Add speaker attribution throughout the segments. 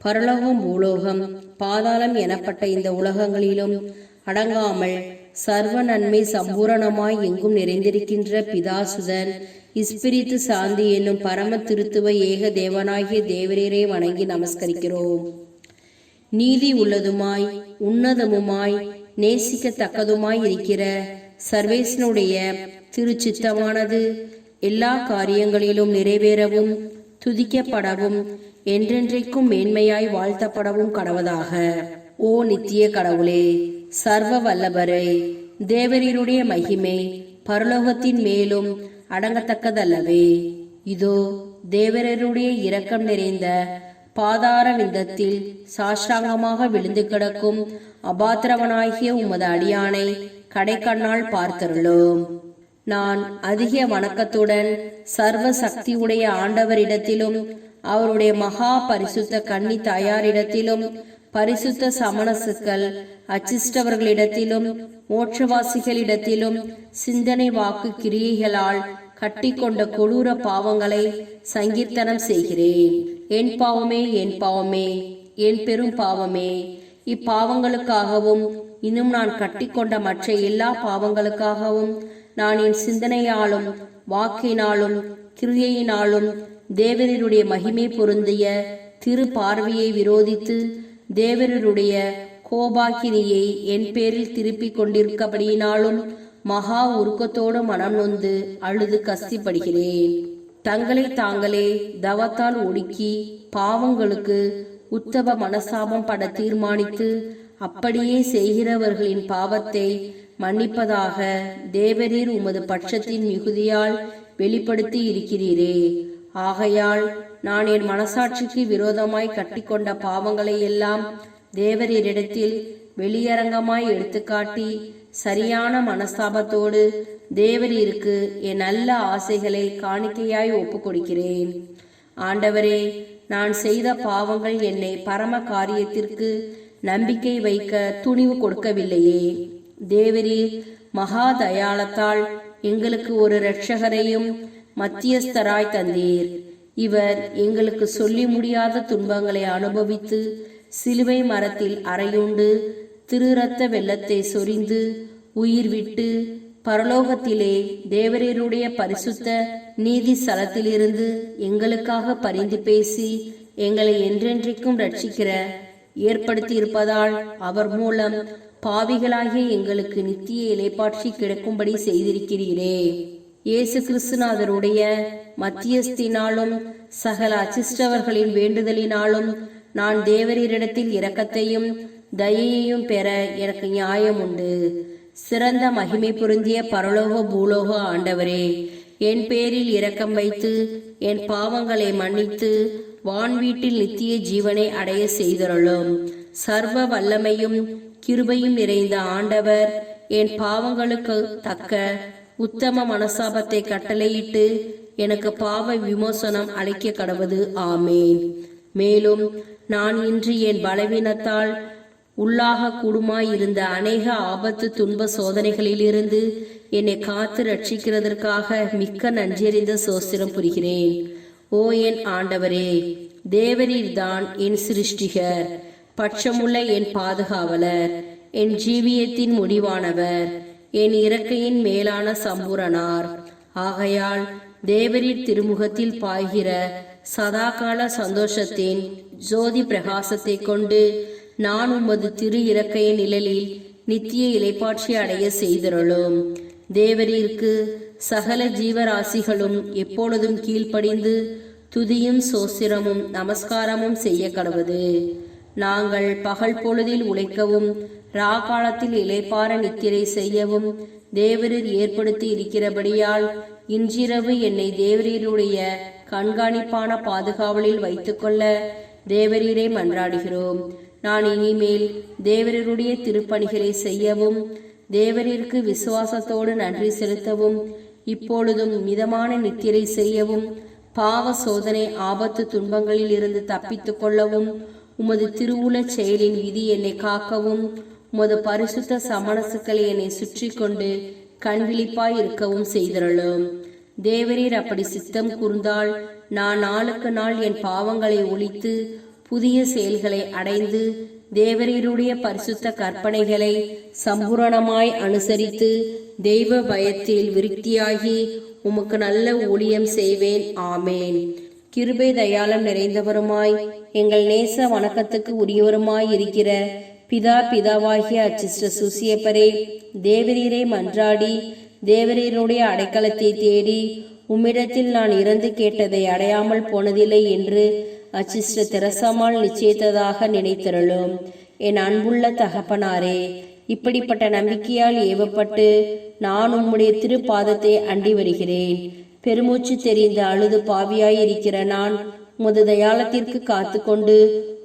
Speaker 1: பரலோகம் பூலோகம் பாதாளம் எனப்பட்ட இந்த உலகங்களிலும் அடங்காமல் சர்வ நன்மை சம்பூரணமாய் எங்கும் நிறைந்திருக்கின்ற பிதாசுதன் இஸ்பிரித்து சாந்தி என்னும் பரம திருத்துவ ஏக தேவனாகிய தேவரீரை வணங்கி நமஸ்கரிக்கிறோம். நீதி உள்ளதுமாய் உன்னதமுமாய் நேசிக்கத்தக்கதுமாய் இருக்கிற சர்வேசனுடைய திருச்சித்தமானது எல்லா காரியங்களிலும் நிறைவேறவும் துதிக்கப்படவும் என்றென்றைக்கும் மேன்மையாய் வாழ்த்தப்படவும் கடவதாக ஓ நித்திய கடவுளே சர்வ வல்லபரே தேவரீருடைய மகிமை பரலோகத்தின் மேலும் அடங்கத்தக்கதல்லவே. இதோ தேவரருடைய இரக்கம் நிறைந்த பாதார விந்தத்தில் சாஷ்டாங்கமாக விழுந்து கிடக்கும் அபாத்திரவனாகிய உமது அடியானை கடைக்கண்ணால் பார்த்தருளும். நான் அதிக வணக்கத்துடன் சர்வ சக்தியுடைய ஆண்டவரிடத்திலும் அவருடைய மகா பரிசுத்த கன்னி தாயாரிடத்திலும் பரிசுத்த சமணசுக்கள் அச்சிஷ்டவர்களிடத்திலும் மோட்சவாசிகளிடத்திலும் சிந்தனை வாக்கு கிரியைகளால் கட்டிக்கொண்ட கொடூர பாவங்களை சங்கீர்த்தனம் செய்கிறேன். என் பாவமே என் பாவமே என் பெரும் பாவமே. இப்பாவங்களுக்காகவும் இன்னும் நான் கட்டிக்கொண்ட மற்ற எல்லா பாவங்களுக்காகவும் நான் என் சிந்தனையாலும் வாக்கினாலும் கிரியையினாலும் தேவரருடைய மகிமை பொருந்திய திரு பார்வையை விரோதித்து தேவரருடைய கோபாக்கினியை என் பேரில் திருப்பிக் கொண்டிருக்கபடியினாலும் மகா உருக்கத்தோடு மனம் நொந்து அழுது கஸ்திப்படுகிறேன் தங்களை தாங்களே தவத்தால் ஒடுக்கி பாவங்களுக்கு உத்தவ மனசாபம் பட தீர்மானித்து அப்படியே செய்கிறவர்களின் பாவத்தை மன்னிப்பதாக தேவரீர் உமது பட்சத்தின் மிகுதியால் வெளிப்படுத்தி இருக்கிறீரே. ஆகையால் நான் என் மனசாட்சிக்கு விரோதமாய் கட்டிக்கொண்ட பாவங்களை எல்லாம் தேவரீரிடத்தில் வெளியரங்கமாய் எடுத்துக்காட்டி சரியான மனஸ்தாபத்தோடு தேவரீருக்கு என் நல்ல ஆசைகளை காணிக்கையாய் ஒப்புக்கொடுக்கிறேன். ஆண்டவரே நான் செய்த பாவங்கள் என்னை பரம காரியத்திற்கு நம்பிக்கை வைக்க துணிவு கொடுக்கவில்லையே. தேவரீர் மகா தயாளத்தால் எங்களுக்கு ஒரு இரட்சகரையும் மத்தியஸ்தராய் தந்தீர். இவர் எங்களுக்கு சொல்லி முடியாத துன்பங்களை அனுபவித்து சிலுவை மரத்தில் அறையுண்டு திருரத்த வெள்ளத்தை சொரிந்து உயிர் விட்டு பரலோகத்திலே தேவரீருடைய பரிசுத்த நீதி ஸ்தலத்திலிருந்து எங்களுக்காக பரிந்து பேசி எங்களை என்றென்றைக்கும் ரட்சிக்கிற ஏற்படுத்தியிருப்பதால் அவர் மூலம் பாவிகளாகிய எங்களுக்கு நித்திய இலைப்பாட்சி கிடைக்கும்படி செய்திருக்கிறீரே. இயேசு கிறிஸ்துநாதருடைய மத்தியஸ்தினாலும் சகல அச்சிஷ்டவர்களின் வேண்டுதலினாலும் நான் தேவரீரிடத்தில் இரக்கத்தையும் தயையையும் பெற எனக்கு நியாயம் உண்டு சிறந்த மகிமை பொருந்திய பரலோக பூலோக ஆண்டவரே என் பேரில் இரக்கம் வைத்து என் பாவங்களை மன்னித்து வான் வீட்டில் நித்திய ஜீவனை அடைய செய்தருளும். சர்வ வல்லமையும் கிருபையும் நிறைந்த ஆண்டவர். என் பாவங்களுக்கு தக்க உத்தம மனசாபத்தை கட்டளையிட்டு எனக்கு பாவ விமோசனம் அளிக்க கடவது. ஆமேன். மேலும் நான் இன்று என் பலவீனத்தால் உள்ளாக கூடுமாயிருந்த அநேக ஆபத்து துன்ப சோதனைகளிலிருந்து என்னை காத்து ரட்சிக்கிறதற்காக மிக்க நன்றியறிந்த சோஸ்திரம் புரிகிறேன். ஓ என் ஆண்டவரே தேவரீர்தான் என் சிருஷ்டிகர். பட்சமுள்ள என் பாதுகாவலர் என் ஜீவியத்தின் முடிவானவர் என் இறக்கையின் மேலான சம்பூரணார். ஆகையால் தேவரீர் திருமுகத்தில் பாய்கிற சதாகால சந்தோஷத்தின் ஜோதி பிரகாசத்தை கொண்டு நான் உமது திரு இறக்கையின் நிழலில் நித்திய இலைப்பாட்சி அடைய செய்திருளும். தேவரீருக்கு சகல ஜீவராசிகளும் எப்பொழுதும் கீழ்ப்படிந்து துதியும் சோசிரமும் நமஸ்காரமும் செய்ய கடவது நாங்கள் பகல் பொழுதில் உழைக்கவும் ராகாலத்தில் இலைப்பார நித்திரை செய்யவும் தேவரீர் ஏற்படுத்தி இருக்கிறபடியால் இன்றிரவு என்னை தேவரீருடைய கண்காணிப்பான பாதுகாவலில் வைத்துக்கொள்ள தேவரீரை மன்றாடுகிறோம். நான் இனிமேல் தேவரீருடைய திருப்பணிகளை செய்யவும் தேவரீருக்கு விசுவாசத்தோடு நன்றி செலுத்தவும் இப்பொழுதும் மிதமான நித்திரை செய்யவும் பாவ சோதனை ஆபத்து துன்பங்களில் இருந்து தப்பித்துக் கொள்ளவும் உமது திருவுளச் செயலின் விதி என்னை காக்கவும் உமது பரிசுத்த சமணசுக்களை என்னை சுற்றி கொண்டு கண்விழிப்பாய் இருக்கவும் செய்திருளும். தேவரீர் அப்படி சித்தம் கூர்ந்தால் நான் நாளுக்கு நாள் என் பாவங்களை ஒழித்து புதிய செயல்களை அடைந்து தேவரீருடைய பரிசுத்த கற்பனைகளை சம்பூரணமாய் அனுசரித்து தெய்வ பயத்தில் விருத்தியாகி உமக்கு நல்ல ஊழியம் செய்வேன். ஆமேன். கிருபை தயாளம் நிறைந்தவருமாய். எங்கள் நேச வணக்கத்துக்கு உரியவருமாய் இருக்கிற பிதா பிதாவாகிய அச்சிஷ்ட சுசியப்பரே தேவரீரை மன்றாடி தேவரீருடைய அடைக்கலத்தை தேடி உம்மிடத்தில் நான் இறந்து கேட்டதை அடையாமல் போனதில்லை என்று அச்சிஷ்ட தெரசமால் நிச்சயித்ததாக நினைத்திருளும். என் அன்புள்ள தகப்பனாரே இப்படிப்பட்ட நம்பிக்கையால் ஏவப்பட்டு நான் உம்முடைய திருப்பாதத்தை அண்டி வருகிறேன். பெருமூச்சு தெரிந்த அழுது பாவியாயிருக்கிற நான் உமது தயாளத்திற்கு காத்துக்கொண்டு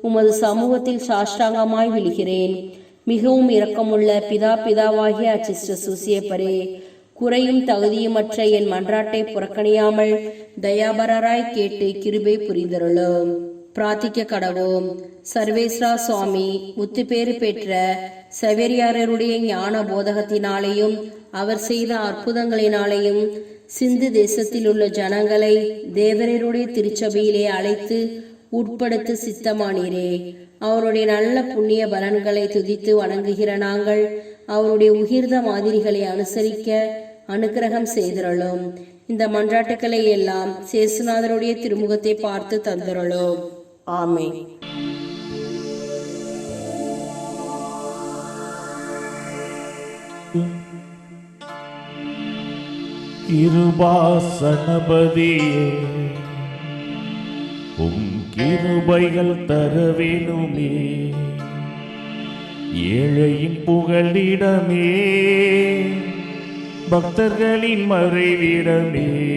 Speaker 1: உமது சமூகத்தில் சாஷ்டாங்கமாய் விழுகிறேன். மிகவும் இரக்கமுள்ள பிதா பிதாவாகிய அச்சிஷ்ட சுசியப்பரே குறையும் தகுதியுமற்ற என் மன்றாட்டை புறக்கணியாமல் தயாபரராய் கேட்டு கிருபை புரிந்தருளும். பிரார்த்திக்க கடவோம். சர்வேஸ்வரா சுவாமி முத்துப்பேறு பெற்ற செவேரியாரருடைய ஞான போதகத்தினாலேயும் அவர் செய்த அற்புதங்களினாலேயும் சிந்து தேசத்தில் உள்ள ஜனங்களை தேவரருடைய திருச்சபையிலே அழைத்து உட்படுத்த சித்தமானீரே. அவருடைய நல்ல புண்ணிய பலன்களை துதித்து வணங்குகிற நாங்கள் அவருடைய உகிர்ந்த மாதிரிகளை அனுசரிக்க அனுக்கிரகம் செய்திருளும். இந்த மன்றாட்டுக்களை எல்லாம் சேசுநாதருடைய திருமுகத்தை பார்த்து தந்திரளும். ஆமே
Speaker 2: கிருபாசனபதியே. உம் கிருபைகள் தர வேணுமே ஏழையின் புகழிடமே. பக்தர்களின் மறைவிடமே.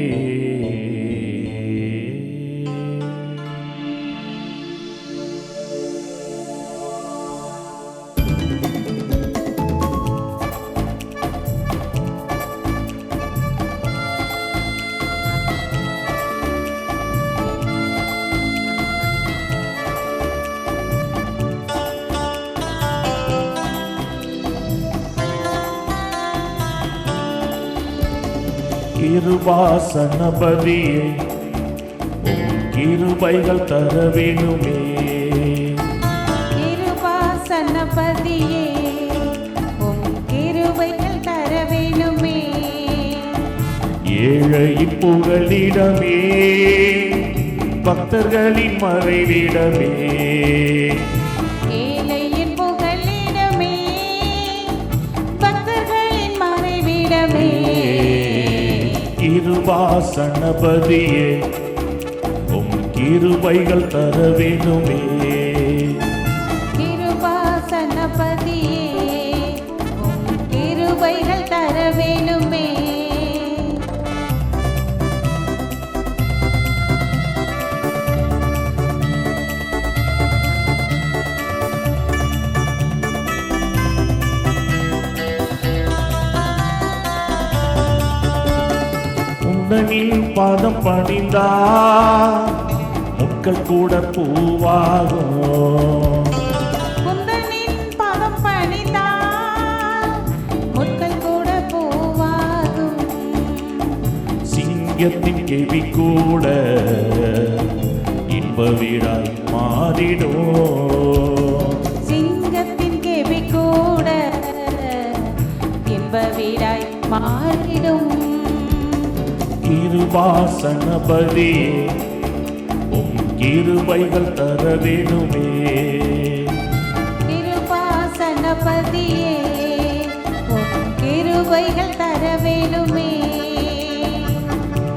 Speaker 2: கிருபாசனபதியே உம் கிருபைகள் தர வேணுமே.
Speaker 3: கிருபாசனபதியே உம் கிருபைகள் தர வேணுமே.
Speaker 2: ஏழையின் புகழிடமே பக்தர்களின் மறைவிடமே.
Speaker 3: பக்தர்களின்
Speaker 2: கிருபாசனபதியே உம் கிருபைகள் தர வேணுமே பாதம் பணிந்தா முட்கள் கூட பூவாகும். சிங்கத்தின் கேவி கூட இன்ப வீடாய் மாறிடும்.
Speaker 3: சிங்கத்தின் கேவி கூட இன்ப வீடாய் மாறிடும்.
Speaker 2: கிருபாசனபதியே உம் கிருபைகள் தர வேணுமே
Speaker 3: கிருபாசனபதியே கிருபைகள் தர வேணுமே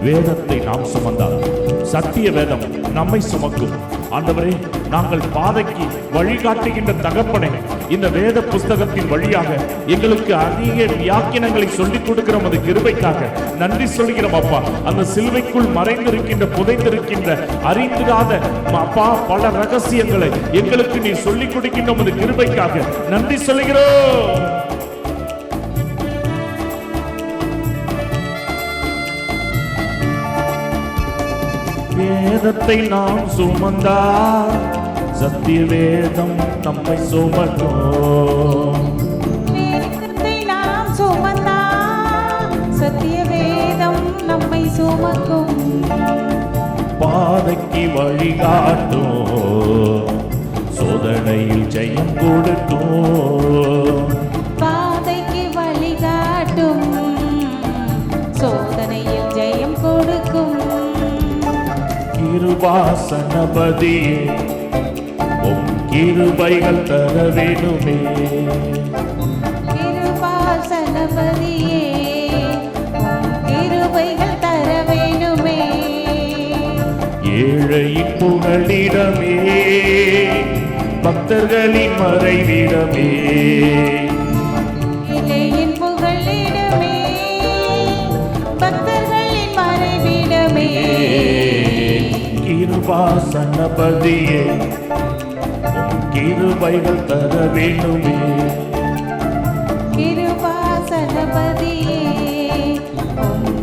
Speaker 2: வேதத்தை நாம் சுமந்தால் சத்திய வேதம் நம்மை சுமக்கும். ஆண்டவரே நாங்கள் பாதைக்கு வழிகாட்டுகின்ற தகப்பனை இந்த வேத புஸ்தகத்தின் வழியாக எங்களுக்கு அதிக வியாக்கியனங்களை சொல்லிக் கொடுக்கிற அது கிருபைக்காக நன்றி சொல்கிறோம் அப்பா. அந்த சிலுவைக்குள் மறைந்திருக்கின்ற புதைந்திருக்கின்ற அறிந்திராத அப்பா பல ரகசியங்களை எங்களுக்கு நீ சொல்லிக் கொடுக்கின்ற உமது கிருபைக்காக நன்றி சொல்கிறோம் வேதத்தை நாம் சுமந்தா சத்திய வேதம் நம்மை சுமக்கும்.
Speaker 3: வேதத்தை நாம் சுமந்தா சத்திய வேதம் நம்மை சுமக்கும்.
Speaker 2: பாதைக்கு வழிகாட்டும். சோதனையில் ஜெயம் கொடுக்கும். கிருபாசனபதியே உம் கிருபைகள் தர வேணுமே
Speaker 3: கிருபாசனபதியே கிருபைகள் தர வேணுமே
Speaker 2: ஏழையின் புகழிடமே பக்தர்களின் மறைவிடமே. கிருபாசனபதியே கிருபைகள் தர வேண்டுமே.
Speaker 3: கிருபாசனபதியே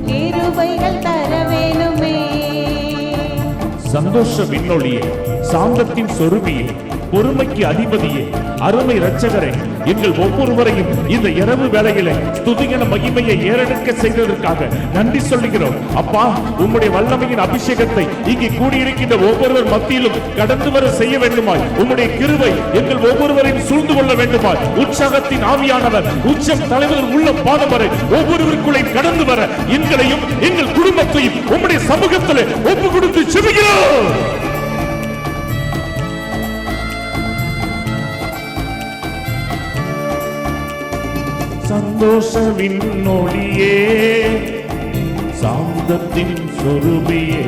Speaker 3: கிருபைகள் தர வேணுமே
Speaker 2: சந்தோஷ விண்ணொளியே சாந்தத்தின் சொருபியே பொறுமைக்கு அதிபதியே அருமை இரட்சகரே எங்கள் ஒவ்வொருவரையும் இந்த இரவு வேளையிலே துதிகன மகிமையை ஏறெடுக்க செய்ததற்காக நன்றி சொல்லுகிறோம். அப்பா உம்முடைய வல்லமையின் அபிஷேகத்தை இங்கே கூடியிருக்கின்ற ஒவ்வொருவர் மத்தியிலும் கடந்து வர செய்ய வேண்டுமாய். உம்முடைய கிருவை எங்கள் ஒவ்வொருவரையும் சூழ்ந்து கொள்ள வேண்டுமாய். உற்சாகத்தின் ஆவியானவர் உச்சம் தலைவர் உள்ள பாதம் வரை ஒவ்வொருவருக்குள்ளே கடந்து வர எங்களையும் எங்கள் குடும்பத்தையும் உம்முடைய சமூகத்தில் ஒப்பு கொடுத்து செபிக்கிறோம். சந்தோஷ விண்ணொளியே சாந்தத்தின் சொருபியே.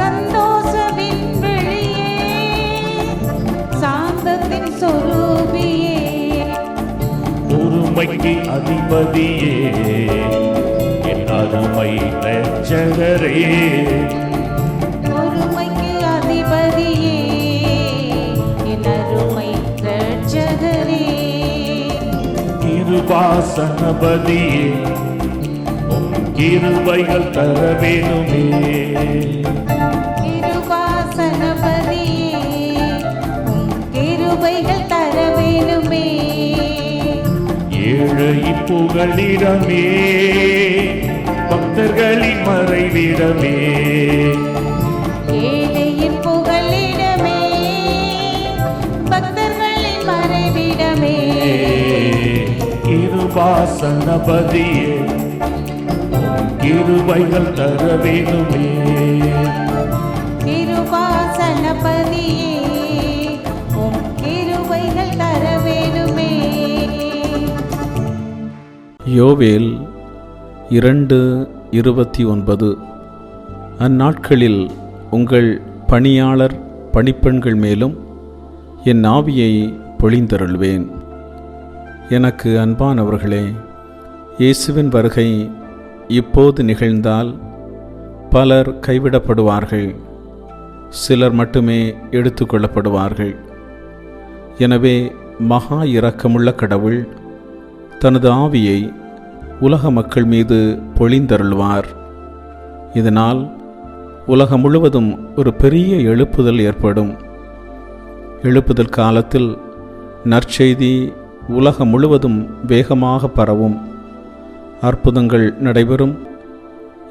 Speaker 3: சந்தோஷ விண்வெளியே சாந்தத்தின் சொரூபியே.
Speaker 2: பொறுமைக்கு அதிபதியே என் அருமை ரட்சகரே கிருபாசனபதியே உம் கிருபைகள் தர வேணுமே
Speaker 3: கிருபாசனபதியே. உம் கிருபைகள் தர வேணுமே
Speaker 2: ஏழை புகழிடமே பக்தர்களின் மறைவிடமே. கிருபாசனபதியே உம் கிருபைகள் தர வேணுமே
Speaker 3: கிருபாசனபதியே உம் கிருபைகள் தர வேணுமே
Speaker 4: யோவேல் இரண்டு இருபத்தி ஒன்பது. அந்நாட்களில் உங்கள் பணியாளர் பணிப்பெண்கள் மேலும் என் ஆவியை பொழிந்தருள்வேன். எனக்கு அன்பானவர்களே இயேசுவின் வருகை இப்போது நிகழ்ந்தால் பலர் கைவிடப்படுவார்கள் சிலர் மட்டுமே எடுத்துக்கொள்ளப்படுவார்கள். எனவே மகா இரக்கமுள்ள கடவுள் தனது ஆவியை உலக மக்கள் மீது பொழிந்தருள்வார். இதனால் உலகம் முழுவதும் ஒரு பெரிய எழுப்புதல் ஏற்படும். எழுப்புதல் காலத்தில் நற்செய்தி உலகம் முழுவதும் வேகமாக பரவும். அற்புதங்கள் நடைபெறும்.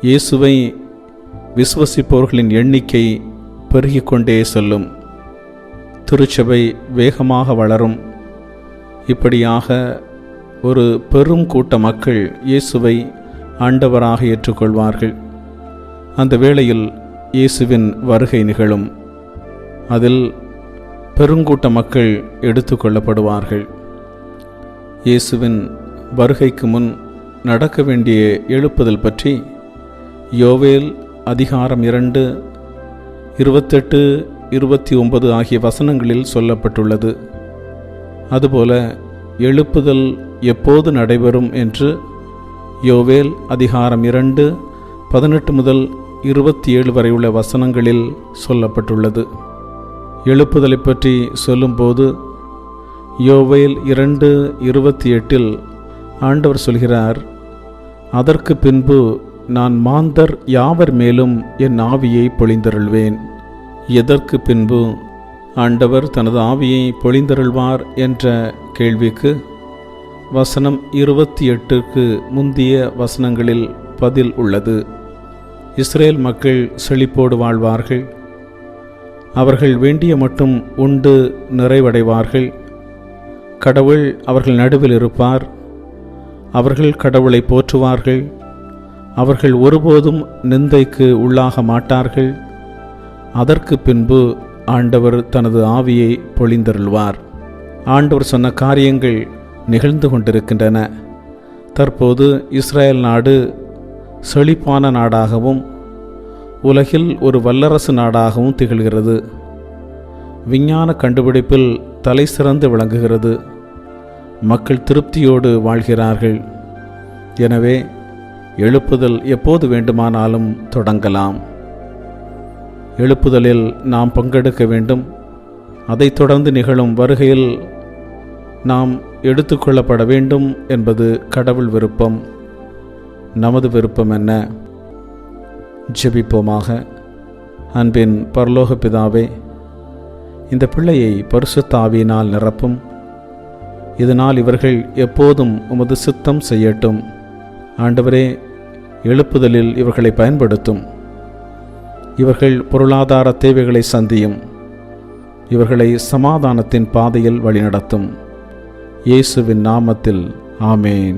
Speaker 4: இயேசுவை விசுவசிப்பவர்களின் எண்ணிக்கை பெருகிக் கொண்டே செல்லும். திருச்சபை வேகமாக வளரும். இப்படியாக ஒரு பெரும் கூட்ட மக்கள் இயேசுவை ஆண்டவராக ஏற்றுக்கொள்வார்கள். அந்த வேளையில் இயேசுவின் வருகை நிகழும். அதில் பெருங்கூட்ட மக்கள் எடுத்துக்கொள்ளப்படுவார்கள். இயேசுவின் வருகைக்கு முன் நடக்க வேண்டிய எழுப்புதல் பற்றி யோவேல் அதிகாரம் இரண்டு இருபத்தெட்டு இருபத்தி ஒன்பது ஆகிய வசனங்களில் சொல்லப்பட்டுள்ளது. அதுபோல எழுப்புதல் எப்போது நடைபெறும் என்று யோவேல் அதிகாரம் இரண்டு பதினெட்டு முதல் இருபத்தி ஏழு வரை உள்ள வசனங்களில் சொல்லப்பட்டுள்ளது. எழுப்புதலை பற்றி சொல்லும்போது யோவேல் இரண்டு இருபத்தி எட்டில் ஆண்டவர் சொல்கிறார் அதற்கு பின்பு நான் மாந்தர் யாவர் மேலும் என் ஆவியை பொழிந்தருள்வேன்? எதற்கு பின்பு ஆண்டவர் தனது ஆவியை பொழிந்தருள்வார் என்ற கேள்விக்கு? வசனம் இருபத்தி எட்டுக்கு முந்திய வசனங்களில் பதில் உள்ளது. இஸ்ரேல் மக்கள் செழிப்போடு வாழ்வார்கள். அவர்கள் வேண்டிய மட்டும் உண்டு நிறைவடைவார்கள். கடவுள் அவர்கள் நடுவில் இருப்பார். அவர்கள் கடவுளை போற்றுவார்கள். அவர்கள் ஒருபோதும் நிந்தைக்கு உள்ளாக மாட்டார்கள். அதற்கு பின்பு ஆண்டவர் தனது ஆவியை பொழிந்தருள்வார். ஆண்டவர் சொன்ன காரியங்கள் நிகழ்ந்து கொண்டிருக்கின்றன. தற்போது இஸ்ரேல் நாடு செழிப்பான நாடாகவும் உலகில் ஒரு வல்லரசு நாடாகவும் திகழ்கிறது. விஞ்ஞான கண்டுபிடிப்பில் தலை சிறந்து விளங்குகிறது. மக்கள் திருப்தியோடு வாழ்கிறார்கள். எனவே எழுப்புதல் எப்போது வேண்டுமானாலும் தொடங்கலாம். எழுப்புதலில் நாம் பங்கெடுக்க வேண்டும். அதைத் தொடர்ந்து நிகழும் வருகையில் நாம் எடுத்துக்கொள்ளப்பட வேண்டும் என்பது கடவுள் விருப்பம். நமது விருப்பம் என்ன? ஜெபிப்போமாக. அன்பின் பரலோக பிதாவே இந்த பிள்ளையை பரிசுத்தாவியினால் நிரப்பும். இதனால் இவர்கள் எப்போதும் உமது சித்தம் செய்யட்டும். ஆண்டவரே எழுப்புதலில் இவர்களை பயன்படுத்தும். இவர்கள் பொருளாதார தேவைகளை சந்தியும். இவர்களை சமாதானத்தின் பாதையில் வழிநடத்தும். இயேசுவின் நாமத்தில் ஆமேன்.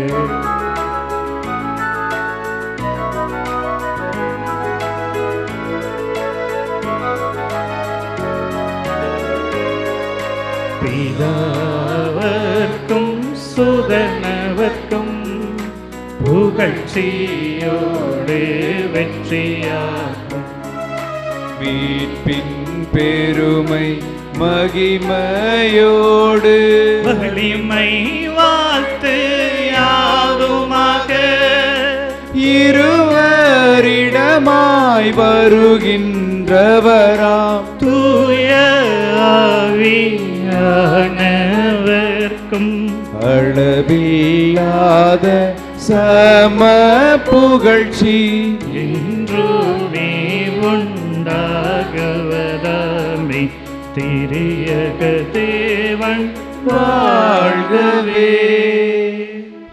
Speaker 5: சுதனவர்க்கும் புகழ்ச்சியோடு வெற்றியாகும்.
Speaker 6: மீட்பின் பெருமை மகிமையோடு.
Speaker 5: வலிமை வாழ்த்து யாதுமாக.
Speaker 7: இருவரிடமாய் வருகின்றவராம். அளவில்லாத சம புகழ்ச்சி
Speaker 5: என்றுமே உண்டாகவதாமே திரியக தேவன்
Speaker 7: வாழ்கவே.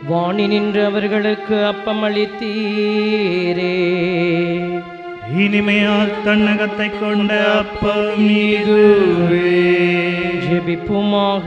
Speaker 3: வாணி நின்று அவர்களுக்கு அப்பம் அளித்தீரே
Speaker 5: இனிமையால் தன்னகத்தை கொண்ட அப்பம் இதுவே.
Speaker 3: ஜெபிப்புமாக.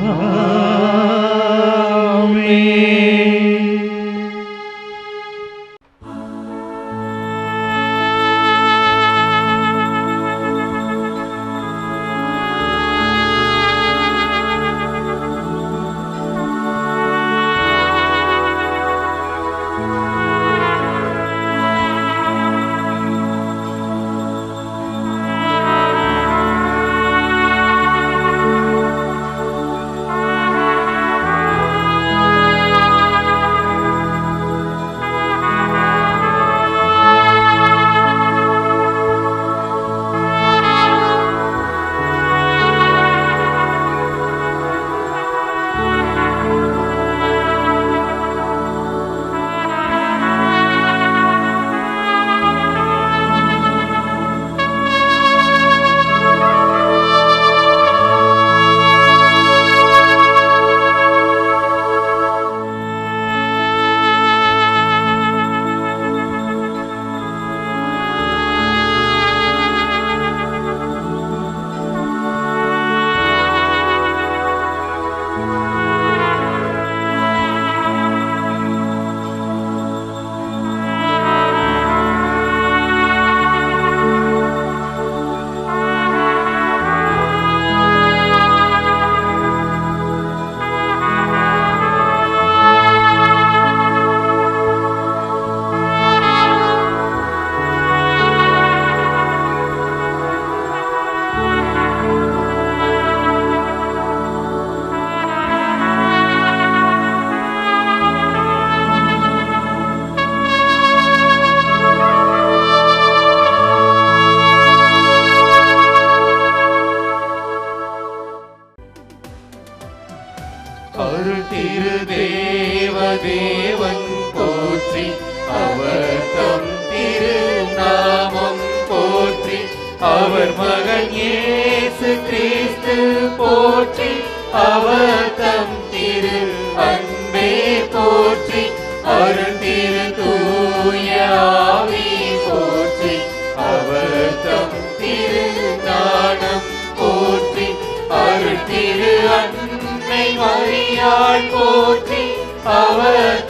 Speaker 7: அருள் அன்னை போற்றி அவர்